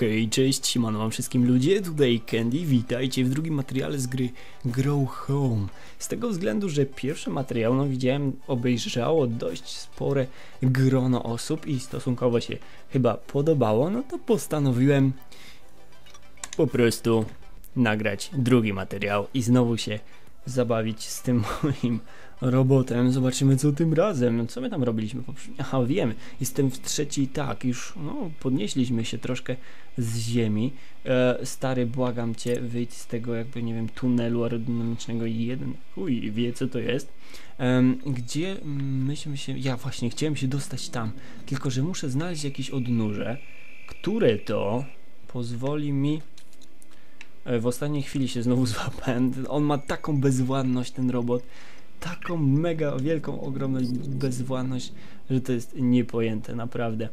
Hej, cześć, siemano wam wszystkim ludzie, tutaj Candy, witajcie w drugim materiale z gry Grow Home. Z tego względu, że pierwszy materiał, no widziałem, obejrzało dość spore grono osób i stosunkowo się chyba podobało, no to postanowiłem po prostu nagrać drugi materiał i znowu się zabawić z tym moim robotem. Zobaczymy co tym razem. Co my tam robiliśmy? Aha, wiem. Jestem w trzeciej, tak, już no, podnieśliśmy się troszkę z ziemi. E, stary, błagam cię, wyjdź z tego jakby, nie wiem, tunelu aerodynamicznego i jeden chuj wie co to jest. Em, gdzie myśmy się... Ja właśnie chciałem się dostać tam, tylko że muszę znaleźć jakieś odnóże, które to pozwoli mi E, W ostatniej chwili się znowu złapałem. On ma taką bezwładność, ten robot. Taką mega wielką, ogromną bezwładność, że to jest niepojęte, naprawdę.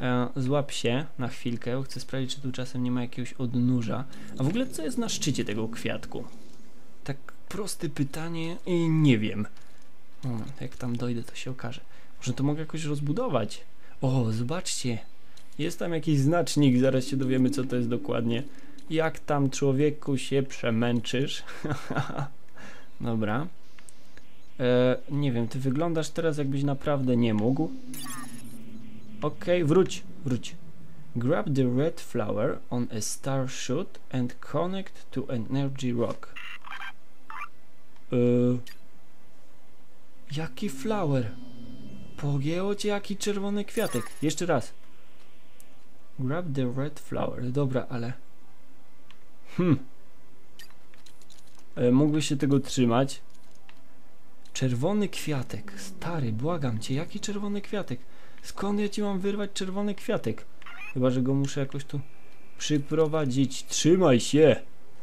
E, złap się na chwilkę, chcę sprawdzić, czy tu czasem nie ma jakiegoś odnóża. A w ogóle co jest na szczycie tego kwiatku? Tak proste pytanie i nie wiem. Moment, jak tam dojdę, to się okaże. Może to mogę jakoś rozbudować? O, zobaczcie. Jest tam jakiś znacznik, zaraz się dowiemy, co to jest dokładnie. Jak tam człowieku się przemęczysz? Dobra. E, nie wiem, ty wyglądasz teraz jakbyś naprawdę nie mógł. Okej, wróć, wróć. Grab the red flower on a star shoot and connect to energy rock. E, jaki flower? Pogięło cię jaki czerwony kwiatek. Jeszcze raz. Grab the red flower. Dobra, ale... Hmm. E, mógłbyś się tego trzymać. Czerwony kwiatek. Stary, błagam cię, jaki czerwony kwiatek? Skąd ja ci mam wyrwać czerwony kwiatek? Chyba, że go muszę jakoś tu przyprowadzić. Trzymaj się!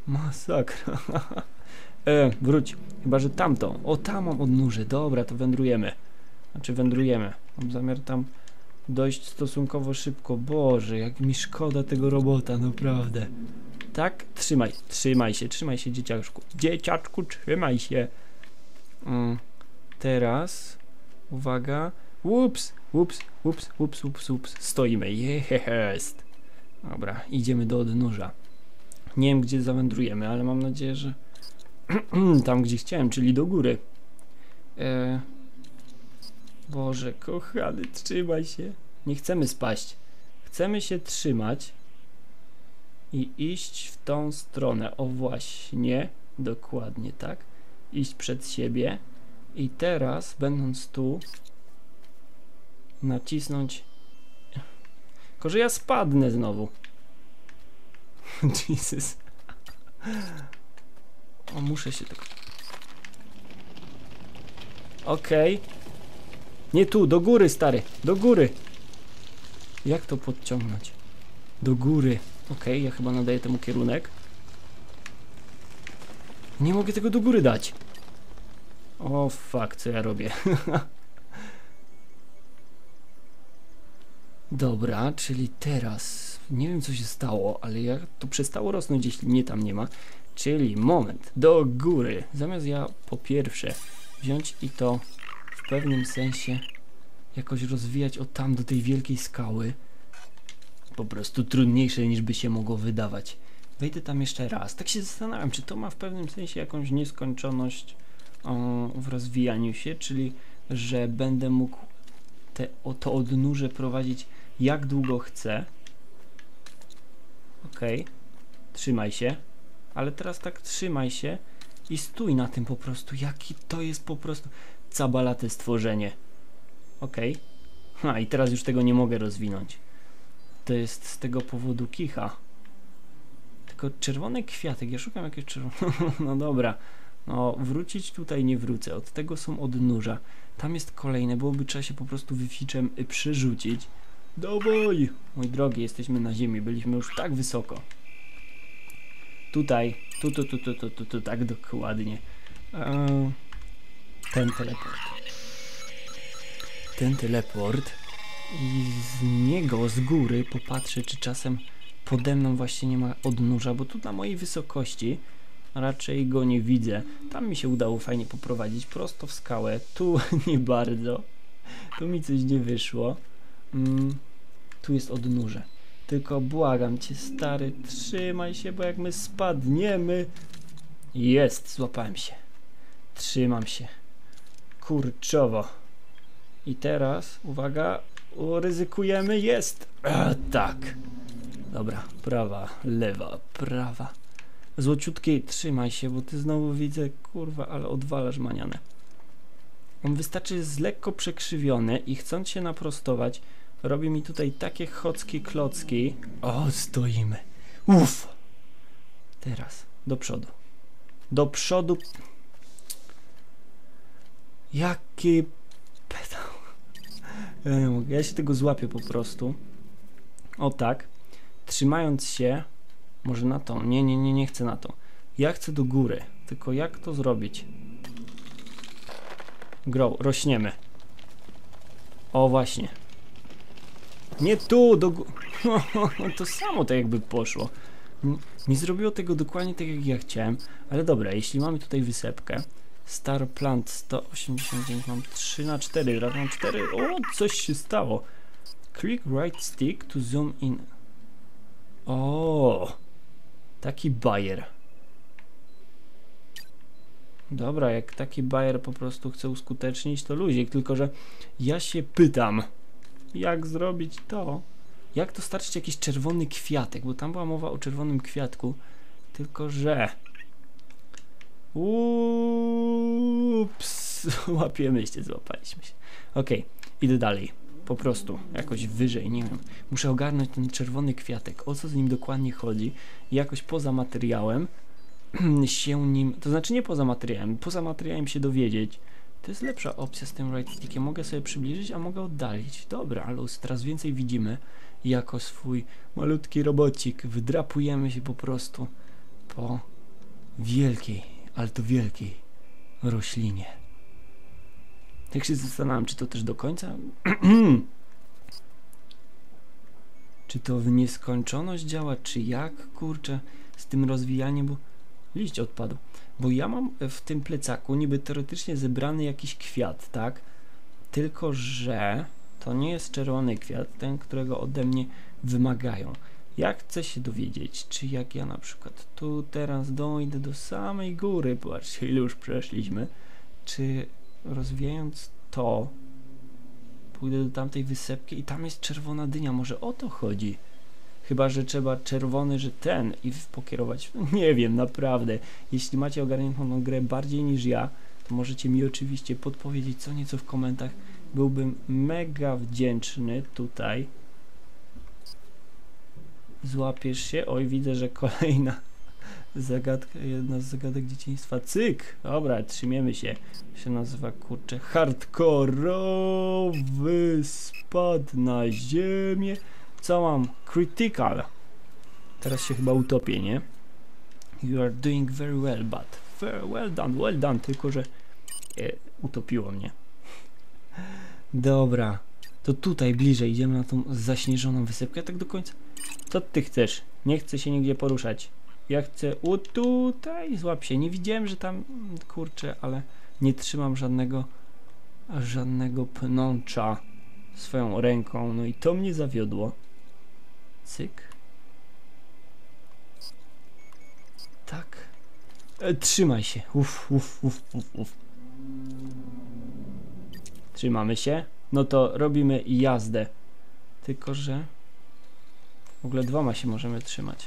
Masakra. e, wróć. Chyba, że tamto. O, tam mam odnóże. Dobra, to wędrujemy. Znaczy wędrujemy. Mam zamiar tam dojść stosunkowo szybko. Boże, jak mi szkoda tego robota, naprawdę. Tak? Trzymaj, trzymaj się, trzymaj się, dzieciaczku. Dzieciaczku, trzymaj się. Mm. Teraz, uwaga. Ups, ups, ups, ups, ups, ups. Stoimy, jest. Dobra, idziemy do odnóża. Nie wiem, gdzie zawędrujemy, ale mam nadzieję, że tam, gdzie chciałem, czyli do góry. E... Boże, kochany, trzymaj się. Nie chcemy spaść. Chcemy się trzymać i iść w tą stronę. O właśnie, dokładnie tak. Iść przed siebie i teraz, będąc tu, nacisnąć. Tylko, że ja spadnę znowu. Jesus. O, muszę się tak. Okej. Nie tu, do góry, stary. Do góry. Jak to podciągnąć? Do góry. Okej, ja chyba nadaję temu kierunek. Nie mogę tego do góry dać. O fuck, co ja robię? Dobra, czyli teraz nie wiem co się stało, ale jak to przestało rosnąć, jeśli mnie tam nie ma. Czyli moment, do góry. Zamiast ja po pierwsze wziąć i to w pewnym sensie jakoś rozwijać o tam do tej wielkiej skały. Po prostu trudniejsze niż by się mogło wydawać. Wejdę tam jeszcze raz. Tak się zastanawiam, czy to ma w pewnym sensie jakąś nieskończoność o, w rozwijaniu się, czyli że będę mógł te, o, to odnóże prowadzić jak długo chcę. Okej. Trzymaj się. Ale teraz tak trzymaj się i stój na tym po prostu. Jaki to jest po prostu cabalate stworzenie. Okej. Ha, i teraz już tego nie mogę rozwinąć. To jest z tego powodu kicha. Tylko czerwony kwiatek. Ja szukam jakiegoś czerwonego. No dobra. No, wrócić tutaj nie wrócę. Od tego są odnóża. Tam jest kolejne. Byłoby trzeba się po prostu wyficzem y, przyrzucić. Dawaj! Mój drogi, jesteśmy na ziemi. Byliśmy już tak wysoko. Tutaj. Tu, tu, tu, tu, tu, tu, tu tak dokładnie. Eee, ten teleport. Ten teleport. I z niego, z góry popatrzę, czy czasem pode mną właśnie nie ma odnóża, bo tu na mojej wysokości raczej go nie widzę. Tam mi się udało fajnie poprowadzić prosto w skałę. Tu nie bardzo. Tu mi coś nie wyszło. Mm, tu jest odnóże. Tylko błagam cię, stary, trzymaj się, bo jak my spadniemy... Jest, złapałem się. Trzymam się. Kurczowo. I teraz, uwaga, ryzykujemy, jest. A, tak. Dobra, prawa, lewa, prawa. Złociutkiej, trzymaj się, bo ty znowu widzę, kurwa, ale odwalasz manianę. On wystarczy jest lekko przekrzywiony i chcąc się naprostować, robi mi tutaj takie chocki klocki. O, stoimy. Uff. Teraz, do przodu. Do przodu. Jaki pedał. Ja się tego złapię po prostu. O tak. Trzymając się, może na to. Nie, nie, nie, nie chcę na to. Ja chcę do góry. Tylko jak to zrobić? Grow, rośniemy. O, właśnie. Nie tu, do góry. to samo tak jakby poszło. Nie zrobiło tego dokładnie tak jak ja chciałem, ale dobra, jeśli mamy tutaj wysepkę, Star Plant 189, mam 3 na 4, teraz mam 4, o, coś się stało. Click right stick to zoom in. O, taki bajer. Dobra, jak taki bajer po prostu chce uskutecznić, to luzik, tylko że ja się pytam, jak zrobić to? Jak dostarczyć jakiś czerwony kwiatek? Bo tam była mowa o czerwonym kwiatku, tylko że... Ups, łapiemy się, złapaliśmy się. Okej, idę dalej. Po prostu, jakoś wyżej, nie wiem. Muszę ogarnąć ten czerwony kwiatek, o co z nim dokładnie chodzi. I jakoś poza materiałem się nim, to znaczy nie poza materiałem, poza materiałem się dowiedzieć. To jest lepsza opcja z tym right stickiem. Mogę sobie przybliżyć, a mogę oddalić. Dobra, luz, teraz więcej widzimy jako swój malutki robocik. Wydrapujemy się po prostu po wielkiej, ale to wielkiej roślinie. Tak się zastanawiam, czy to też do końca. czy to w nieskończoność działa, czy jak, kurczę, z tym rozwijaniem, bo liść odpadł. Bo ja mam w tym plecaku niby teoretycznie zebrany jakiś kwiat, tak? Tylko, że to nie jest czerwony kwiat, ten, którego ode mnie wymagają. Ja chcę się dowiedzieć, czy jak ja na przykład tu teraz dojdę do samej góry, patrzcie ile już przeszliśmy, czy rozwijając to, pójdę do tamtej wysepki i tam jest czerwona dynia, może o to chodzi. Chyba, że trzeba czerwony, że ten i pokierować. Nie wiem, naprawdę. Jeśli macie ogarniętą grę bardziej niż ja, to możecie mi oczywiście podpowiedzieć co nieco w komentarzach. Byłbym mega wdzięczny tutaj. Złapiesz się. Oj, widzę, że kolejna zagadka, jedna z zagadek dzieciństwa. Cyk! Dobra, trzymiemy się. Się nazywa, kurczę, hardkorowy spad na ziemię. Co mam? Critical. Teraz się chyba utopię, nie? You are doing very well, but very well done, well done, tylko że e, utopiło mnie. Dobra, to tutaj bliżej idziemy na tą zaśnieżoną wysepkę, tak do końca. Co ty chcesz? Nie chcę się nigdzie poruszać. Ja chcę u tutaj, złap się. Nie widziałem, że tam, kurczę, ale nie trzymam żadnego, żadnego pnącza swoją ręką, no i to mnie zawiodło. Cyk. Tak. E, trzymaj się. Uf, uf, uf, uf, uf. Trzymamy się. No to robimy jazdę. Tylko, że w ogóle dwoma się możemy trzymać.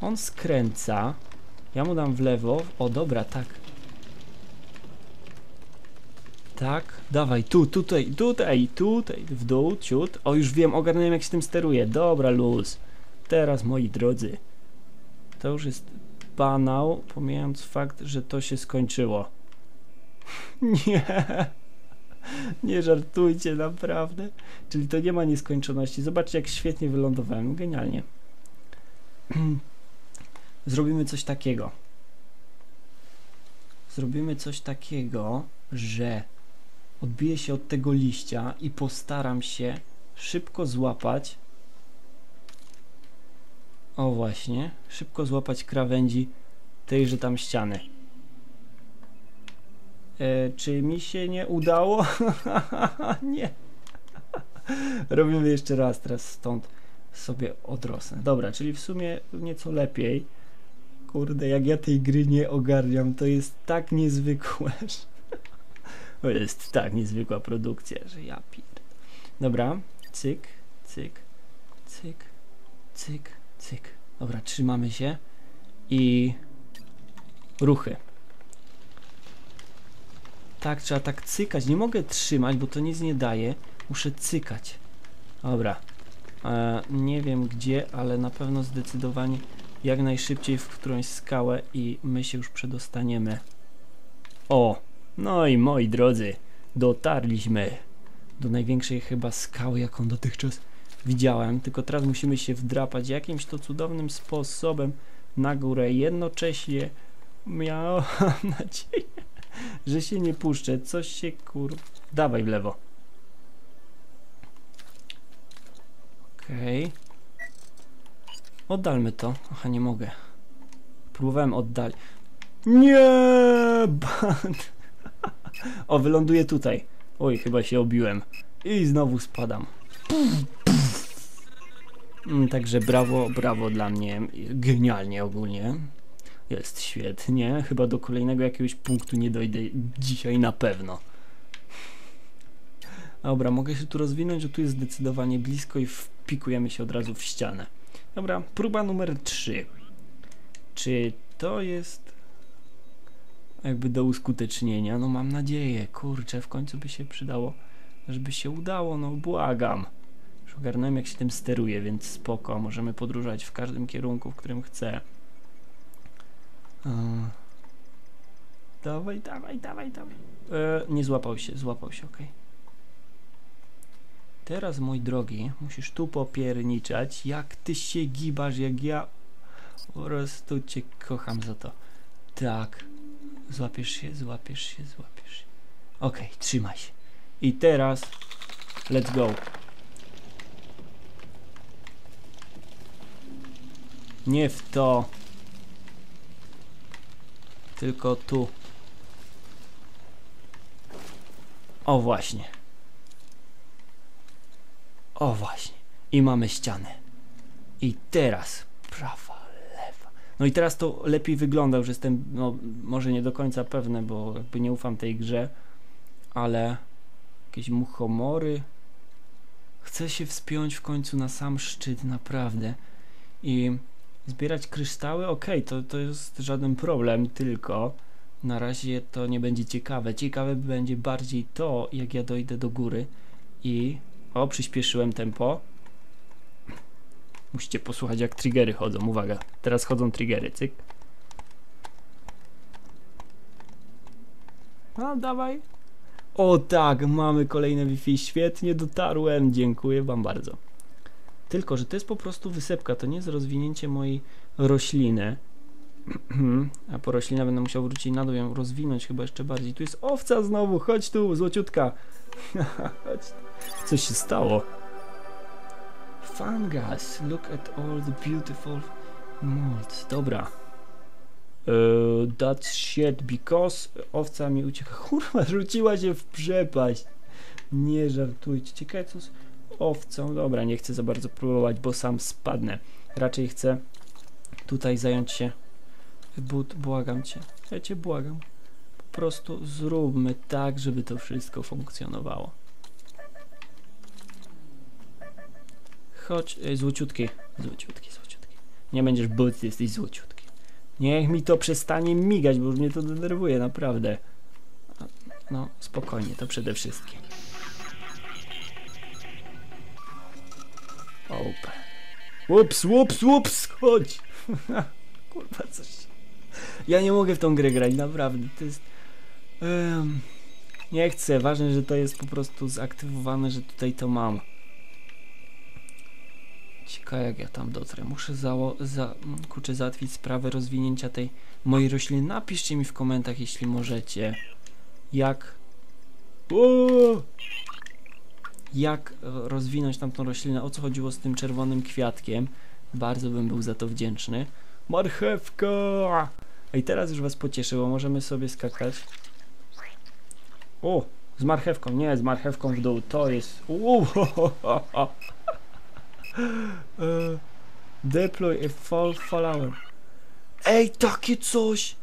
On skręca. Ja mu dam w lewo. O, dobra, tak. Tak, dawaj, tu, tutaj, tutaj, tutaj, w dół, ciut. O, już wiem, ogarnąłem jak się tym steruje. Dobra, luz. Teraz, moi drodzy, to już jest banał, pomijając fakt, że to się skończyło. Nie. Nie żartujcie, naprawdę. Czyli to nie ma nieskończoności. Zobaczcie, jak świetnie wylądowałem. Genialnie. Zrobimy coś takiego. Zrobimy coś takiego, że odbiję się od tego liścia i postaram się szybko złapać o właśnie, szybko złapać krawędzi tejże tam ściany. E, czy mi się nie udało? nie. Robimy jeszcze raz, teraz stąd sobie odrosnę. Dobra, czyli w sumie nieco lepiej. Kurde, jak ja tej gry nie ogarniam, to jest tak niezwykłe. To jest tak niezwykła produkcja, że ja pierd... Dobra, cyk, cyk, cyk, cyk, cyk. Dobra, trzymamy się i ruchy. Tak, trzeba tak cykać. Nie mogę trzymać, bo to nic nie daje. Muszę cykać. Dobra. E, nie wiem gdzie, ale na pewno zdecydowanie jak najszybciej w którąś skałę i my się już przedostaniemy. O! No i moi drodzy, dotarliśmy do największej chyba skały, jaką dotychczas widziałem. Tylko teraz musimy się wdrapać jakimś to cudownym sposobem na górę. Jednocześnie miałem nadzieję, że się nie puszczę. Coś się kur... Dawaj w lewo. Okej. Okay. Oddalmy to. Aha, nie mogę. Próbowałem oddalić. Nie! Band. O, wyląduję tutaj. Oj, chyba się obiłem. I znowu spadam. Mm, Także brawo, brawo dla mnie. Genialnie ogólnie. Jest świetnie. Chyba do kolejnego jakiegoś punktu nie dojdę dzisiaj na pewno. Dobra, mogę się tu rozwinąć, że tu jest zdecydowanie blisko i wpikujemy się od razu w ścianę. Dobra, próba numer 3. Czy to jest jakby do uskutecznienia? No mam nadzieję, kurczę, w końcu by się przydało, żeby się udało, no błagam. Już ogarnąłem jak się tym steruje, więc spoko, możemy podróżować w każdym kierunku, w którym chcę. Dawaj, dawaj, dawaj, dawaj. E, nie złapał się, złapał się, ok. Teraz, mój drogi, musisz tu popierniczać, jak ty się gibasz, jak ja po prostu cię kocham za to. Tak. Złapiesz się, złapiesz się, złapiesz się. Ok, trzymaj się. I teraz, let's go. Nie w to. Tylko tu. O właśnie. O właśnie. I mamy ścianę. I teraz prawa, lewa. No i teraz to lepiej wygląda, już jestem, no może nie do końca pewny, bo jakby nie ufam tej grze, ale jakieś muchomory. Chcę się wspiąć w końcu na sam szczyt, naprawdę. I zbierać kryształy, ok, to, to jest żaden problem, tylko na razie to nie będzie ciekawe. Ciekawe będzie bardziej to, jak ja dojdę do góry i o, przyspieszyłem tempo. Musicie posłuchać jak triggery chodzą. Uwaga, teraz chodzą triggery, cyk. No, dawaj. O tak, mamy kolejne Wi-Fi. Świetnie dotarłem. Dziękuję wam bardzo. Tylko, że to jest po prostu wysepka. To nie jest rozwinięcie mojej rośliny. A po roślinę będę musiał wrócić na dół, ją rozwinąć chyba jeszcze bardziej. Tu jest owca znowu. Chodź tu, złociutka. Chodź. Co się stało? Fungus, look at all the beautiful molds. Dobra. Uh, that's shit, because owca mi ucieka. Kurwa, rzuciła się w przepaść. Nie żartujcie. Ciekawe co owcą. Dobra, nie chcę za bardzo próbować, bo sam spadnę. Raczej chcę tutaj zająć się. But, błagam cię. Ja cię błagam. Po prostu zróbmy tak, żeby to wszystko funkcjonowało. Chodź, ej, złociutki. Złociutki, złociutki. Nie będziesz but, jesteś złociutki. Niech mi to przestanie migać, bo już mnie to denerwuje, naprawdę. No, spokojnie, to przede wszystkim. Opa. Ups, ups, ups, chodź. Kurwa, coś. Ja nie mogę w tą grę grać, naprawdę. To jest... Um, nie chcę, ważne, że to jest po prostu zaktywowane, że tutaj to mam. Ciekawe jak ja tam dotrę. Muszę zało za kurczę, załatwić sprawę rozwinięcia tej mojej rośliny. Napiszcie mi w komentarzach, jeśli możecie, jak... Jak e, rozwinąć tamtą roślinę, o co chodziło z tym czerwonym kwiatkiem. Bardzo bym był za to wdzięczny. Marchewka! I teraz już was pocieszę, bo możemy sobie skakać. O! Z marchewką, nie, z marchewką w dół, to jest... Uuu. E, Deploy a fall flower. Ej, takie coś!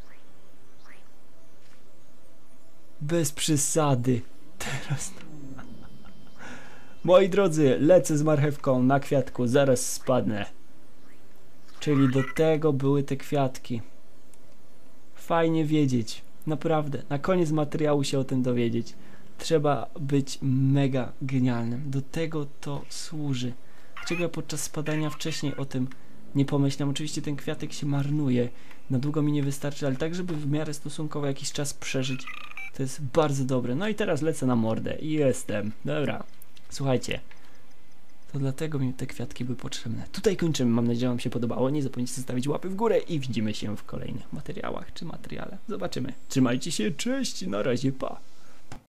Bez przesady. Teraz. Moi drodzy, lecę z marchewką na kwiatku, zaraz spadnę. Czyli do tego były te kwiatki. Fajnie wiedzieć. Naprawdę. Na koniec materiału się o tym dowiedzieć. Trzeba być mega genialnym. Do tego to służy. Dlaczego ja podczas spadania wcześniej o tym nie pomyślałem? Oczywiście ten kwiatek się marnuje. Na długo mi nie wystarczy, ale tak, żeby w miarę stosunkowo jakiś czas przeżyć, to jest bardzo dobre. No i teraz lecę na mordę. I jestem. Dobra. Słuchajcie. To dlatego mi te kwiatki były potrzebne. Tutaj kończymy. Mam nadzieję, że Wam się podobało. Nie zapomnijcie zostawić łapy w górę i widzimy się w kolejnych materiałach czy materiale. Zobaczymy. Trzymajcie się. Cześć. Na razie. Pa.